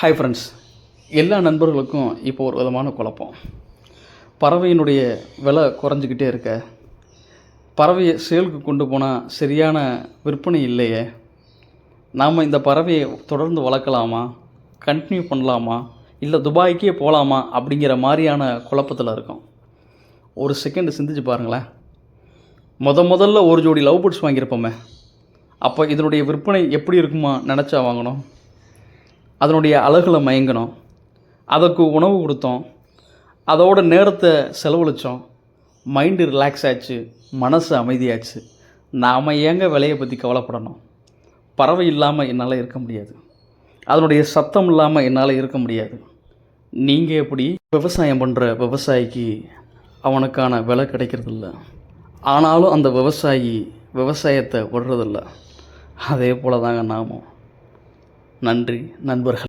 Hi friends எல்லா நண்பர்களுக்கும் இப்போ ஒரு விதமான குழப்பம். பறவையினுடைய விலை குறைஞ்சிக்கிட்டே இருக்க பறவையை சேலுக்கு கொண்டு போனால் சரியான விற்பனை இல்லையே நாம் இந்த பறவையை தொடர்ந்து வளர்க்கலாமா கண்டினியூ பண்ணலாமா இல்லை துபாய்க்கே போகலாமா அப்படிங்கிற மாதிரியான குழப்பத்தில் இருக்கோம். ஒரு செகண்ட் சிந்திச்சு பாருங்களேன். முத முதல்ல ஒரு ஜோடி லவ் பேர்ட்ஸ் வாங்கியிருப்போமே. அப்போ இதனுடைய விற்பனை எப்படி இருக்குமா நினச்சா வாங்கணும்? அதனுடைய அழகில் மயங்கினோம். அதுக்கு உணவு கொடுத்தோம். அதோட நேரத்தை செலவழித்தோம் மைண்டு ரிலாக்ஸ் ஆச்சு. மனசு அமைதியாச்சு. நாம் ஏங்க விலையை பற்றி கவலைப்படணும்? பறவை இல்லாமல் என்னால் இருக்க முடியாது. அதனுடைய சத்தம் இல்லாமல் என்னால் இருக்க முடியாது. நீங்கள் எப்படி விவசாயம் பண்ணுற விவசாயிக்கு அவனுக்கான விலை கிடைக்கிறதில்ல. ஆனாலும் அந்த விவசாயி விவசாயத்தை விடுறதில்ல. அதே போல தாங்க நாமும். நன்றி நண்பர்கள்.